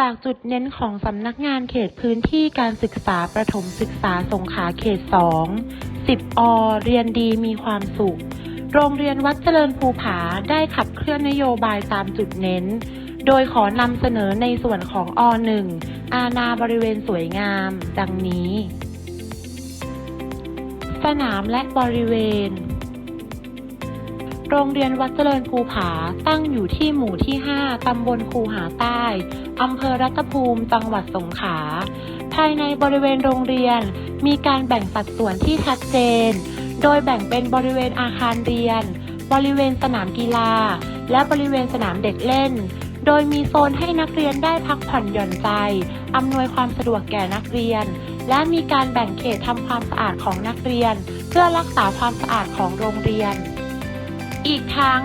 จากจุดเน้นของสำนักงานเขตพื้นที่การศึกษาประถมศึกษาสงขลาเขต 2 10 อ เรียนดีมีความสุข โรงเรียนวัดเจริญภูผาได้ขับเคลื่อนนโยบายตามจุดเน้น โดยขอนำเสนอในส่วนของอ1อาณาบริเวณสวยงาม ดังนี้ สนามและบริเวณ โรงเรียนวัดเจริญภูผาตั้งอยู่ที่หมู่ที่ 5 ตำบลคูหาใต้ อำเภอรัตภูมิ จังหวัดสงขลา ภายในบริเวณโรงเรียนมีการแบ่งสัดส่วนที่ชัดเจน โดยแบ่งเป็นบริเวณอาคารเรียน บริเวณสนามกีฬา และบริเวณสนามเด็กเล่น โดยมีโซนให้นักเรียนได้พักผ่อนหย่อนใจ อำนวยความสะดวกแก่นักเรียน และมีการแบ่งเขตทำความสะอาดของนักเรียน เพื่อรักษาความสะอาดของโรงเรียน อีกทั้ง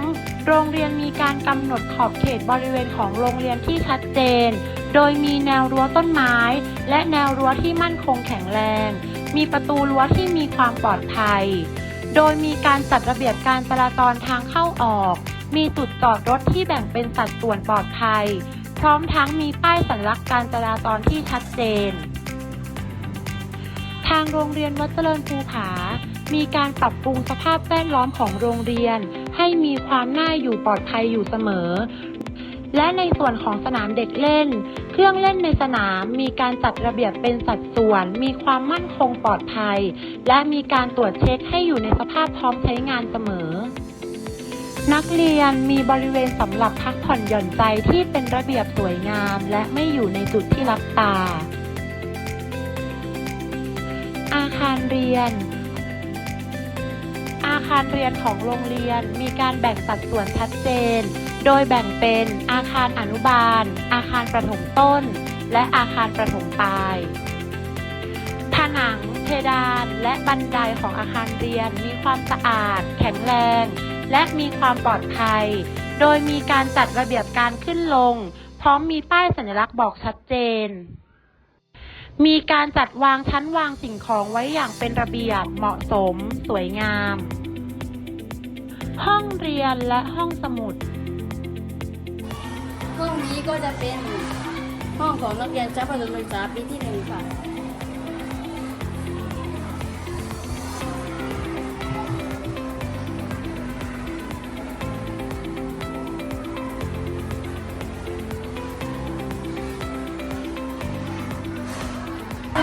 โรงเรียนมีการกำหนดขอบเขตบริเวณของโรงเรียนที่ชัดเจน โดยมีแนวรั้วต้นไม้ และแนวรั้วที่มั่นคงแข็งแรง มีประตูรั้วที่มีความปลอดภัย โดยมีการจัดระเบียบการจราจรทางเข้าออก มีจุดจอดรถที่แบ่งเป็นสัดส่วนปลอดภัย พร้อมทั้งมีป้ายสัญลักษณ์การจราจรที่ชัดเจน ทางโรงเรียนวัดเจริญภูผามีการปรับปรุงสภาพแวดล้อมของโรงเรียน ให้มีความน่าอยู่ปลอดภัยอยู่เสมอ และในส่วนของสนามเด็กเล่น เครื่องเล่นในสนามมีการจัดระเบียบเป็นสัดส่วน มีความมั่นคงปลอดภัย และมีการตรวจเช็คให้อยู่ในสภาพพร้อมใช้งานเสมอนักเรียนมีบริเวณสำหรับพักผ่อนหย่อนใจที่เป็นระเบียบสวยงามและไม่อยู่ในจุดที่รับตา อาคารเรียน คารเรียนของโรงเรียนมีการแบ่งสัดส่วนชัดเจน โดยแบ่งเป็นอาคารอนุบาล อาคารประถมต้น และอาคารประถมปลาย ผนัง เพดาน และบันไดของอาคารเรียนมีความสะอาด แข็งแรง และมีความปลอดภัย โดยมีการจัดระเบียบการขึ้นลง พร้อมมีป้ายสัญลักษณ์บอกชัดเจนมีการจัดวางชั้นวางสิ่งของไว้อย่างเป็นระเบียบเหมาะสม สวยงาม ห้องเรียนและห้องสมุด ห้องนี้ก็จะเป็นห้องของนักเรียนชั้นประถมศึกษาปีที่หนึ่งค่ะ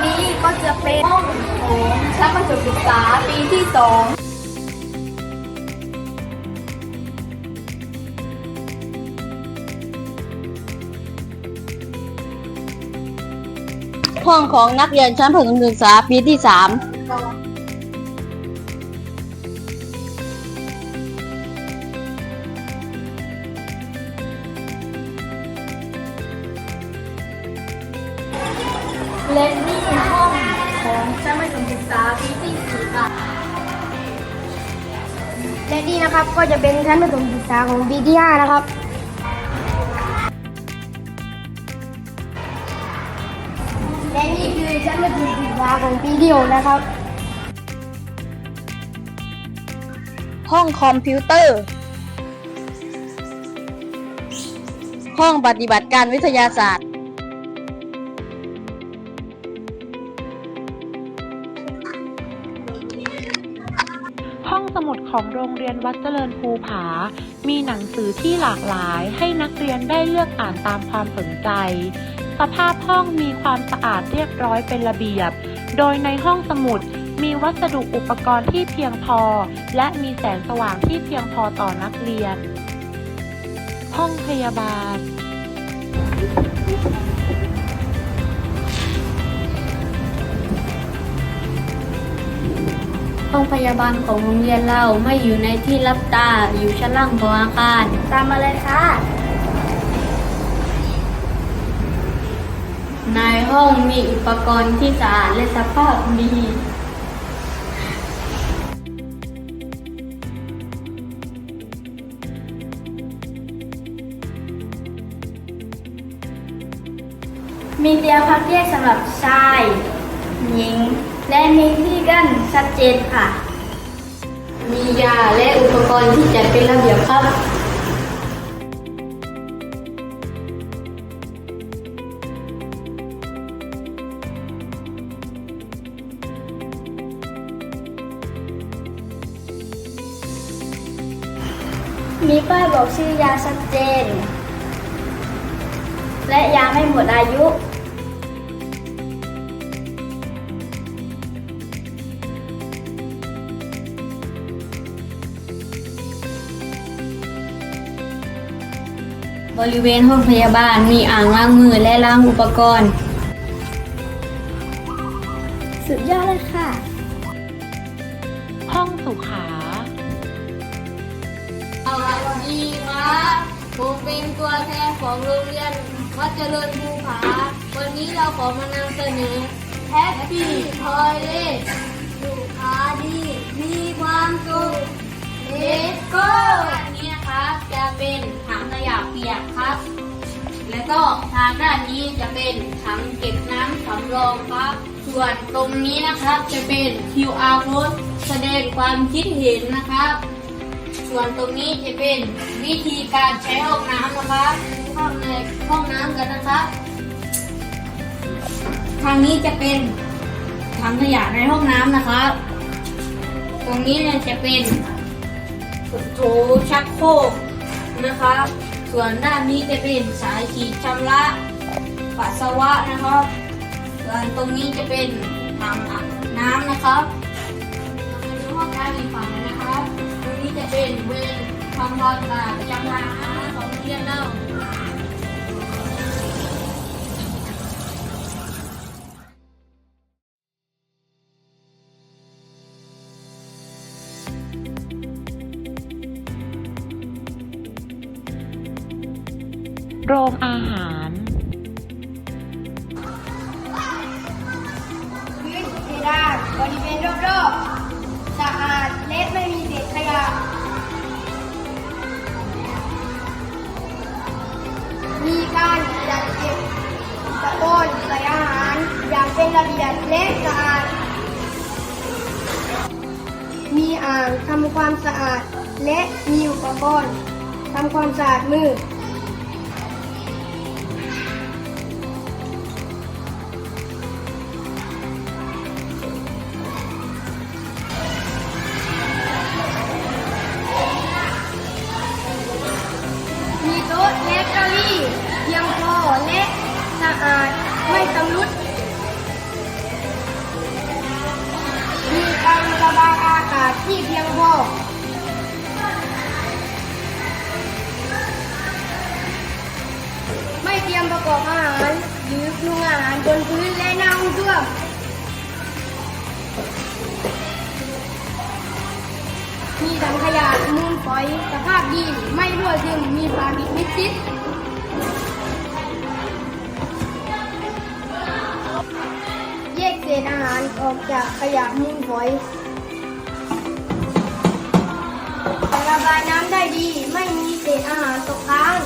นี้ก็จะเป็นห้องของชั้นประถมศึกษาปีที่สอง ห้องของนักเรียนชั้นประถมศึกษาปีที่สามและนี่ห้องของชั้นประถมศึกษาปีที่สี่ค่ะและนี่นะครับก็จะเป็นชั้นประถมศึกษาของปีที่5นะครับ นี่คือชั้นประถมศึกษาของปีที่6นะครับ ห้องคอมพิวเตอร์ ห้องปฏิบัติการวิทยาศาสตร์ ห้องสมุดของโรงเรียนวัดเจริญภูผา มีหนังสือที่หลากหลายให้นักเรียนได้เลือกอ่านตามความสนใจ ภาพห้องมีความสะอาดเรียบร้อยเป็นระเบียบ โดยในห้องสมุดมีวัสดุอุปกรณ์ที่เพียงพอ และมีแสงสว่างที่เพียงพอต่อนักเรียน ห้องพยาบาล ห้องพยาบาลของโรงเรียนเราไม่อยู่ในที่รับตาอยู่ชั้นล่างของอาคาร ตามมาเลยค่ะ ในห้องมีอุปกรณ์ที่สะอาดและสภาพดี มีเตียงพักแยกสำหรับชาย หญิง และมีที่กั้นชัดเจนค่ะ มียาและอุปกรณ์ที่จัดเป็นระเบียบครับ มีป้ายบอกชื่อยาชัดเจน และยาไม่หมดอายุ บริเวณห้องพยาบาลมีอ่างล้างมือและล้างอุปกรณ์ สุดยอดเลยค่ะ จริญภูผา วันนี้เราขอมานำเสนอแฮปปี้ทอยเลทสุขาดีมีความสุขเลสโก้อันนี้นะครับจะเป็นถังขยะเปียกครับ แล้วก็ทางด้านนี้จะเป็นถังเก็บน้ำสำรองครับ ส่วนตรงนี้นะครับจะเป็น QR code แสดงความคิดเห็นนะครับ ส่วนตรงนี้จะเป็นวิธีการใช้ห้องน้ำนะครับ เข้าในห้องน้ำกันนะครับ ทางนี้จะเป็นถังขยะในห้องน้ำนะครับ ตรงนี้เนี่ยจะเป็นโถชักโครกนะครับ ส่วนด้านนี้จะเป็นสายฉีดชำระปัสสาวะนะครับ ส่วนตรงนี้จะเป็นถังอาบน้ำนะครับมาดูห้องน้ำอีกฝั่งหนึงนะครับ ตรงนี้จะเป็นเวรทำความสะอาดประจำวันของโรงเรียนเรา โรงอาหาร พื้นเพดานบริเวณรอบๆสะอาดและไม่มีเศษขยะ มีการจัดเก็บตะกอนใส่อาหารอย่างเป็นระเบียบและสะอาด มีอ่างทำความสะอาดและมีอุปกรณ์ทำความสะอาดมือ อาดไม่ตำรุด มีการระบายอากาศที่เพียงพอไม่เตรียมประกอบอาหารหรือปรุงอาหารบนพื้นและหน้าห้องส้วมมีถังขยะมูลฝอยสภาพดี ไม่รั่วซึมมีฝาปิดมิดชิด ษอาหารออกจากขยะมูลฝอยระบายน้ำได้ดีไม่มีเศษอาหารตกค้าง